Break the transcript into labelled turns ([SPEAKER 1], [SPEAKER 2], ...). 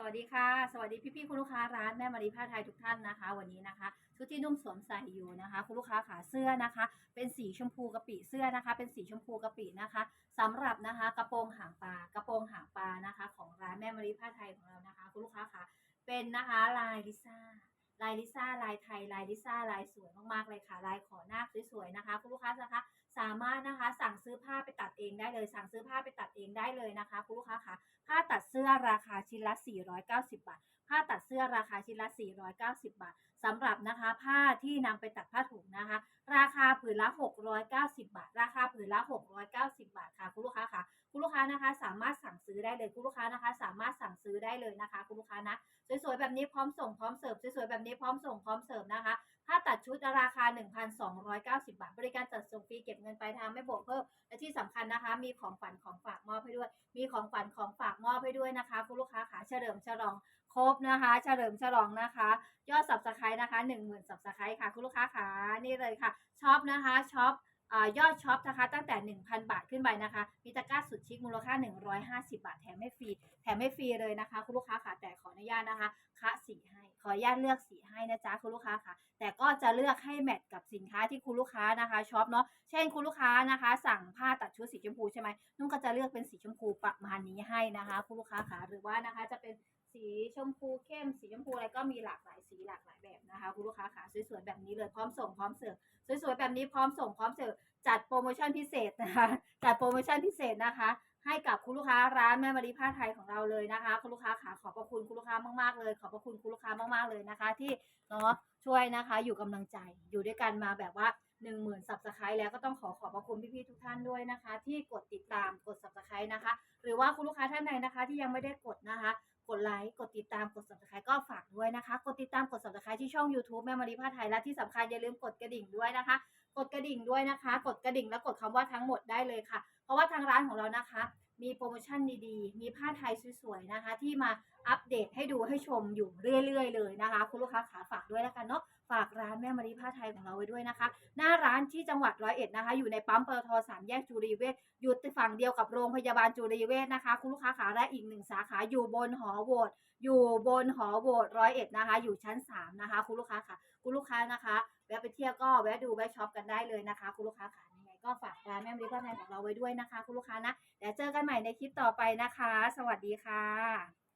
[SPEAKER 1] สวัสดีค่ะ สวัสดีพี่ๆคุณลูกค้าร้านแม่มารีผ้าไทยทุกท่านนะคะ วันนี้นะคะชุดที่นุ่มสวมใส่อยู่นะคะ คุณลูกค้าขาเสื้อนะคะ เป็นสีชมพูกะปิเสื้อนะคะ เป็นสีชมพูกะปินะคะสำหรับนะคะ กระโปรงหางปลากระโปรงหางปลานะคะ ของร้านแม่มารีผ้าไทยของเรานะคะ คุณลูกค้าขาเป็นนะคะลายลิซ่า ลายลิซ่าลายไทยลายลิซ่าลายสวยมากๆเลยค่ะ ลายขอหน้าสวยๆนะคะ คุณลูกค้านะคะสามารถนะคะสั่งซื้อผ้าไปตัดเองได้เลย สั่งซื้อผ้าไปตัดเองได้เลยนะคะคุณลูกค้าคะผ้าตัดเสื้อราคาชิ้นละ 490 บาทผ้าตัดเสื้อราคาชิ้นละ 490 บาทสำหรับนะคะผ้าที่นำไปตัดผ้าถุงนะคะ ราคาผืนละ 690 บาท ราคาผืนละ 690 บาทค่ะคุณลูกค้า ค้านะคะสามารถสั่งซื้อได้เลยคุณลูกค้านะคะ สามารถสั่งซื้อได้เลยนะคะคุณลูกค้านะสวยๆแบบนี้พร้อมส่งพร้อมเสิร์ฟสวยๆแบบนี้พร้อมส่งพร้อมเสิร์ฟนะคะผ้าตัดชุดราคา 1,290 บาท บริการจัดส่งฟรีเก็บเงินปลายทางไม่บวกเพิ่มและที่สำคัญนะคะ มีของฝันของฝากมอบให้ด้วย มีของฝันของฝากมอบให้ด้วยนะคะ คุณลูกค้าขาเฉลิมฉลองครบนะคะ เฉลิมฉลองนะคะ ยอดสับสไครต์นะคะ 10,000สับสไครต์ค่ะ คุณลูกค้าขานี่เลยค่ะช็อปนะคะช็อป อยอดช็อปนะคะตั้งแต่ 1,000 บาทขึ้นไปนะคะมีตะกร้าสุดชิคมูลค่า 150 บาทแถมไม่ฟรีแถมไม่ฟรีเลยนะคะ คุณลูกค้าค่ะแต่ขออนุญาตนะคะคะสีให้ขออนุญาตเลือกสีให้นะจ๊ะคุณลูกค้าค่ะ แต่ก็จะเลือกให้แมทกับสินค้าที่คุณลูกค้านะคะช็อปเนาะเช่นคุณลูกค้านะคะ สั่งผ้าตัดชุดสีชมพูใช่ไหมนุ่นก็จะเลือกเป็นสีชมพูประมาณนี้ให้นะคะ คุณลูกค้าค่ะหรือว่านะคะจะเป็นสีชมพูเข้มสีชมพูอะไรก็มีหลากหลาย นะคะคุณลูกค้าค่ะสวยๆแบบนี้เลยพร้อมส่งพร้อมเสิร์ฟสวยๆแบบนี้พร้อมส่งพร้อมเสิร์ฟจัดโปรโมชั่นพิเศษนะคะจัดโปรโมชั่นพิเศษนะคะ ให้กับคุณลูกค้าร้านแม่มารีผ้าไทยของเราเลยนะคะ คุณลูกค้าขาขอบพระคุณคุณลูกค้ามากๆเลย ขอบพระคุณคุณลูกค้ามากๆเลยนะคะ ที่เนาะช่วยนะคะ อยู่กำลังใจอยู่ด้วยกันมาแบบว่า1 0,000สับสไครต์แล้วก็ต้องขอขอบพระคุณพี่ๆทุกท่านด้วยนะคะ ที่กดติดตามกดสับสไครต์นะคะ หรือว่าคุณลูกค้าท่านใดนะคะ ที่ยังไม่ได้กดนะคะ กดไลค์ กดติดตาม กด subscribe ก็ฝากด้วยนะคะ กดติดตาม กด subscribe ที่ช่อง YouTube แม่มารีพาไทยและที่สำคัญอย่าลืมกดกระดิ่งด้วยนะคะ กดกระดิ่งด้วยนะคะ กดกระดิ่งแล้วกดคำว่าทั้งหมดได้เลยค่ะ เพราะว่าทางร้านของเรานะคะ มีโปรโมชั่นดีๆ มีผ้าไทยสวยๆนะคะ ที่มา อัปเดตให้ดูให้ชมอยู่เรื่อย ๆ เลยนะคะ คุณลูกค้าขาฝากด้วยแล้วกันเนาะฝากร้านแม่มารีผ้าไทยของเราไว้ด้วยนะคะ หน้าร้านที่จังหวัดร้อยเอ็ดนะคะ อยู่ในปั๊มปตทสามแยกจุรีเวชอยู่ฝั่งเดียวกับโรงพยาบาลจุรีเวชนะคะ คุณลูกค้าขาและอีกหนึ่งสาขาอยู่บนหอโหวตอยู่บนหอโหวตร้อยเอ็ดนะคะ อยู่ชั้นสามนะคะ คุณลูกค้าค่ะ คุณลูกค้านะคะแวะไปเที่ยวก็แวะดูแวะช็อปกันได้เลยนะคะ คุณลูกค้าขายังไงก็ฝากร้านแม่มารีผ้าไทยของเราไว้ด้วยนะคะ คุณลูกค้านะเดี๋ยวเจอกันใหม่ในคลิปต่อไปนะคะ สวัสดีค่ะ